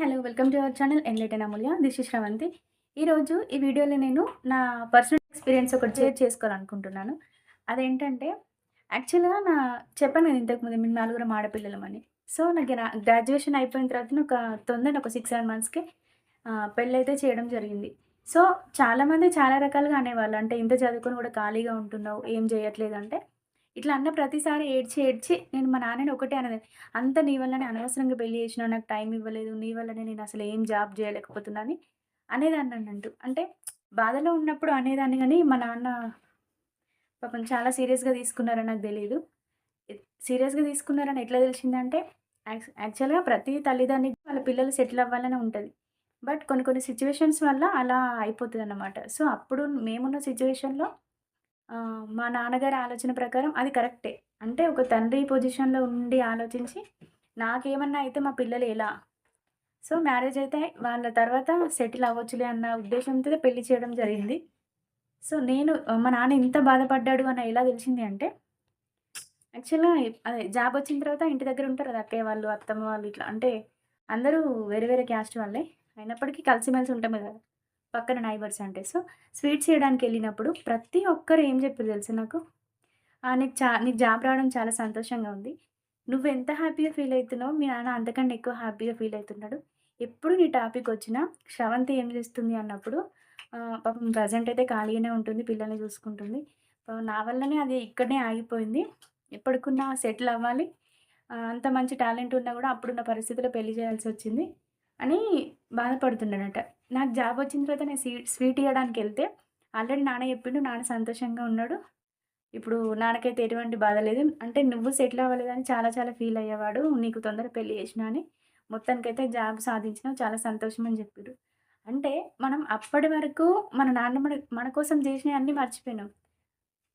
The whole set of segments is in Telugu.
Hello welcome to our channel enlighten Amulya. This is Sravanthi ఈరోజు ఈ వీడియోలో నేను నా పర్సనల్ ఎక్స్పీరియన్స్ ఒకటి షేర్ చేసుకోవాలనుకుంటున్నాను. అదేంటంటే యాక్చువల్గా నా చెప్పాను నేను ఇంతకుముందు మేము నలుగురం ఆడపిల్లలమని సో నాకు నా గ్రాడ్యుయేషన్ అయిపోయిన తర్వాత ఒక తొందర ఒక సిక్స్ సెవెన్ మంత్స్కి పెళ్ళి అయితే చేయడం జరిగింది. సో చాలామంది చాలా రకాలుగా అనేవాళ్ళు. అంటే ఇంత చదువుకొని కూడా ఖాళీగా ఉంటున్నావు ఏం చేయట్లేదు అంటే ఇట్లా అన్న ప్రతిసారి ఏడ్చి ఏడ్చి నేను మా నాన్నని ఒకటే అనేది అంత నీ వల్లనే అనవసరంగా పెళ్ళి చేసిన నాకు టైం ఇవ్వలేదు నీ వల్లనే నేను అసలు ఏం జాబ్ చేయలేకపోతున్నాను అనేదాన్ని అన్నట్టు అంటే బాధలో ఉన్నప్పుడు అనేదాన్ని కానీ మా నాన్న పాపం చాలా సీరియస్గా తీసుకున్నారని నాకు తెలియదు సీరియస్గా తీసుకున్నారని ఎట్లా తెలిసిందంటే యాక్చువల్గా ప్రతి తల్లిదండ్రికి వాళ్ళ పిల్లలు సెటిల్ అవ్వాలని ఉంటుంది. బట్ కొన్ని కొన్ని సిచ్యువేషన్స్ వల్ల అలా అయిపోతుంది అన్నమాట సో అప్పుడు మేమున్న సిచ్యువేషన్లో మా నాన్నగారి ఆలోచన ప్రకారం అది కరెక్టే. అంటే ఒక తండ్రి పొజిషన్లో ఉండి ఆలోచించి నాకేమన్నా అయితే మా పిల్లలు ఎలా? సో మ్యారేజ్ అయితే వాళ్ళ తర్వాత సెటిల్ అవ్వచ్చులే అన్న ఉద్దేశంతో పెళ్ళి చేయడం జరిగింది. సో నేను మా నాన్న ఇంత బాధపడ్డాడు అని ఎలా తెలిసింది అంటే యాక్చువల్గా అదే జాబ్ వచ్చిన తర్వాత ఇంటి దగ్గర ఉంటారు కదా అక్కయ్య వాళ్ళు అత్తమ్మ వాళ్ళు ఇట్లా. అంటే అందరూ వేరే వేరే క్యాస్ట్ వాళ్ళే. అయినప్పటికీ కలిసిమెలిసి ఉంటాం కదా. పక్కన నైబర్స్ అంటే. సో స్వీట్స్ చేయడానికి వెళ్ళినప్పుడు ప్రతి ఒక్కరు ఏం చెప్పారు తెలుసు నాకు? నీకు చా నీకు జాబ్ రావడం చాలా సంతోషంగా ఉంది. నువ్వు ఎంత హ్యాపీగా ఫీల్ అవుతున్నావు మీ నాన్న అంతకంటే ఎక్కువ హ్యాపీగా ఫీల్ అవుతున్నాడు. ఎప్పుడు నీ టాపిక్ వచ్చినా శ్రవంతి ఏం చేస్తుంది అన్నప్పుడు పాపం ప్రజెంట్ అయితే ఖాళీగానే ఉంటుంది పిల్లల్ని చూసుకుంటుంది. నా వల్లనే అది ఇక్కడనే ఆగిపోయింది. ఎప్పటికున్నా సెటిల్ అవ్వాలి. అంత మంచి టాలెంట్ ఉన్నా కూడా అప్పుడున్న పరిస్థితిలో పెళ్ళి చేయాల్సి వచ్చింది. అని బాధపడుతుండనట. నాకు జాబ్ వచ్చిన తర్వాత నేను స్వీట్ స్వీట్ ఇవ్వడానికి వెళ్తే ఆల్రెడీ నాన్న చెప్పిండు నాన్న సంతోషంగా ఉన్నాడు. ఇప్పుడు నాన్నకైతే ఎటువంటి బాధ లేదు. అంటే నువ్వు సెటిల్ అవ్వలేదని చాలా చాలా ఫీల్ అయ్యేవాడు నీకు తొందర పెళ్ళి చేసినా అని మొత్తానికైతే జాబ్ సాధించినావు చాలా సంతోషం అని చెప్పారు అంటే మనం అప్పటి వరకు మన నాన్న మన మన కోసం చేసినవి అన్నీ మర్చిపోయినాం.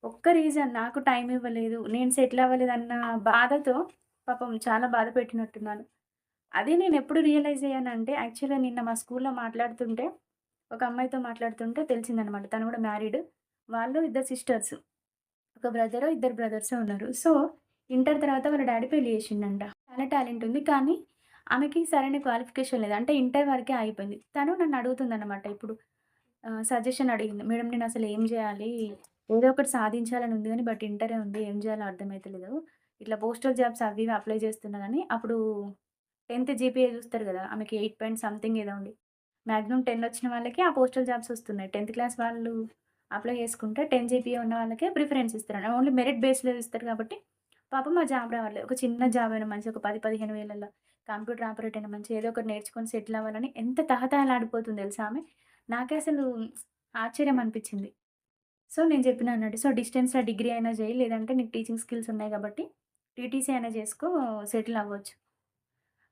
ఒక్క రీజన్ నాకు టైం ఇవ్వలేదు నేను సెటిల్ అవ్వలేదన్న బాధతో పాపం చాలా బాధ పెట్టినట్టున్నాను. అది నేను ఎప్పుడు రియలైజ్ అయ్యానంటే యాక్చువల్గా నిన్న మా స్కూల్లో మాట్లాడుతుంటే ఒక అమ్మాయితో మాట్లాడుతుంటే తెలిసిందనమాట తను కూడా మ్యారీడ్. వాళ్ళు ఇద్దరు సిస్టర్స్. ఒక బ్రదర్ ఇద్దరు బ్రదర్స్ ఉన్నారు. సో ఇంటర్ తర్వాత వాళ్ళ డాడీ పెళ్ళి చేసిండంట. చాలా టాలెంట్ ఉంది. కానీ ఆమెకి సరైన క్వాలిఫికేషన్ లేదు. అంటే ఇంటర్ వరకే అయిపోయింది తను నన్ను అడుగుతుందన్నమాట ఇప్పుడు. సజెషన్ అడిగింది. మేడం నేను అసలు ఏం చేయాలి? ఏదో ఒకటి సాధించాలని ఉంది కానీ బట్ ఇంటరే ఉంది. ఏం చేయాలో అర్థమవుతలేదు ఇట్లా పోస్టల్ జాబ్స్ అవి అప్లై చేస్తున్నానని అప్పుడు టెన్త్ జీపీఏ చూస్తారు కదా ఆమెకి ఎయిట్ పాయింట్ సంథింగ్ ఏదో ఉంది. మ్యాక్సిమం టెన్ వచ్చిన వాళ్ళకి ఆ పోస్టల్ జాబ్స్ వస్తున్నాయి. టెన్త్ క్లాస్ వాళ్ళు అప్లై చేసుకుంటే టెన్ జీపీఏ ఉన్న వాళ్ళకే ప్రిఫరెన్స్ ఇస్తారు ఓన్లీ మెరిట్ బేస్లో ఇస్తారు కాబట్టి పాపం మా జాబ్ రావాలి ఒక చిన్న జాబ్ అయినా మంచి ఒక పది పదిహేను వేలలో కంప్యూటర్ ఆపరేట్ అయినా మంచి ఏదో ఒకటి నేర్చుకొని సెటిల్ అవ్వాలని ఎంత తహతహలాడిపోతుంది తెలుసా ఆమె? నాకే అసలు ఆశ్చర్యం అనిపించింది. సో నేను చెప్పిన అన్నట్టు. సో డిస్టెన్స్లో డిగ్రీ అయినా చేయి లేదంటే నీకు టీచింగ్ స్కిల్స్ ఉన్నాయి కాబట్టి టీటీసీ అయినా చేసుకో సెటిల్ అవ్వచ్చు.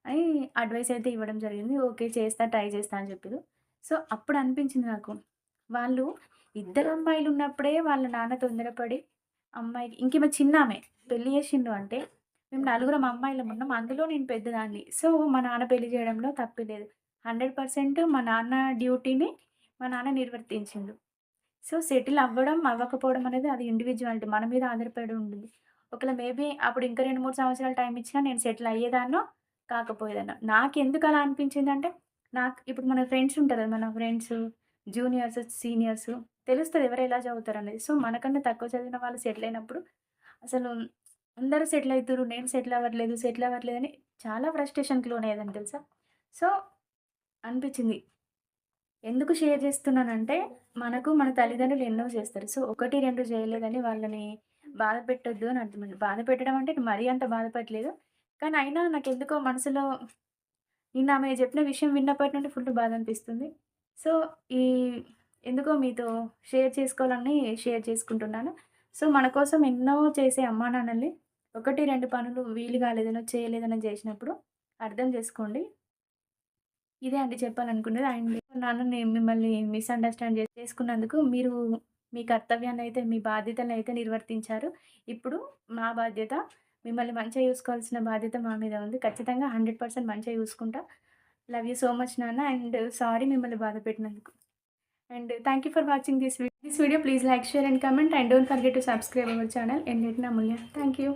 అని అడ్వైస్ అయితే ఇవ్వడం జరిగింది. ఓకే చేస్తా ట్రై చేస్తా అని చెప్పారు సో అప్పుడు అనిపించింది నాకు. వాళ్ళు ఇద్దరు అమ్మాయిలు ఉన్నప్పుడే వాళ్ళ నాన్న తొందరపడి అమ్మాయికి ఇంకేమో చిన్న ఆమె పెళ్ళి చేసిండు అంటే మేము నలుగురం అమ్మాయిలు ఉన్నాం అందులో నేను పెద్దదాన్ని. సో మా నాన్న పెళ్ళి చేయడంలో తప్పలేదు హండ్రెడ్ పర్సెంట్ మా నాన్న డ్యూటీని మా నాన్న నిర్వర్తించిండు. సో సెటిల్ అవ్వడం అవ్వకపోవడం అనేది అది ఇండివిజువాలిటీ మన మీద ఆధారపడి ఉంటుంది. ఒకవేళ మేబీ అప్పుడు ఇంకా రెండు మూడు సంవత్సరాలు టైం ఇచ్చినా నేను సెటిల్ అయ్యేదాన్నో కాకపోయేదన్న. నాకు ఎందుకు అలా అనిపించిందంటే నాకు ఇప్పుడు మన ఫ్రెండ్స్ ఉంటారు మన ఫ్రెండ్స్ జూనియర్స్ సీనియర్స్ తెలుస్తుంది ఎవరు ఎలా చదువుతారు అనేది. సో మనకన్నా తక్కువ చదివిన వాళ్ళు సెటిల్ అయినప్పుడు అసలు అందరూ సెటిల్ అవుతారు నేను సెటిల్ అవ్వట్లేదు సెటిల్ అవ్వట్లేదు అని చాలా ఫ్రస్ట్రేషన్కి లోనయ్యేదని తెలుసా? సో అనిపించింది. ఎందుకు షేర్ చేస్తున్నానంటే మనకు మన తల్లిదండ్రులు ఎన్నో చేస్తారు. సో ఒకటి రెండు చేయలేదని వాళ్ళని బాధ పెట్టొద్దు అని అర్థమైంది బాధ పెట్టడం అంటే మరీ అంత బాధపడలేదు. కానీ అయినా నాకు ఎందుకో మనసులో నిన్న ఆమె చెప్పిన విషయం విన్నప్పటి నుండి ఫుల్ బాధ అనిపిస్తుంది సో ఈ ఎందుకో మీతో షేర్ చేసుకోవాలని షేర్ చేసుకుంటున్నాను. సో మన కోసం ఎన్నో చేసే అమ్మా నాన్నల్ని ఒకటి రెండు పనులు వీలు కాలేదనో చేయలేదనో చేసినప్పుడు అర్థం చేసుకోండి. ఇదే అండి చెప్పాలనుకునేది అండ్ నాన్న నేను మిమ్మల్ని మిస్అండర్స్టాండ్ చేసుకున్నందుకు మీరు మీ కర్తవ్యాన్ని అయితే మీ బాధ్యతను అయితే నిర్వర్తించారు. ఇప్పుడు మా బాధ్యత మిమ్మల్ని మంచిగా చూసుకోవాల్సిన బాధ్యత మా మీద ఉంది. ఖచ్చితంగా హండ్రెడ్ పర్సెంట్ మంచిగా చూసుకుంటా. లవ్ యూ సో మచ్ నాన్న. అండ్ సారీ మిమ్మల్ని బాధ పెట్టినందుకు. And thank you for watching this video this video please like share and comment and don't forget to subscribe our channel and let Amulya. Thank you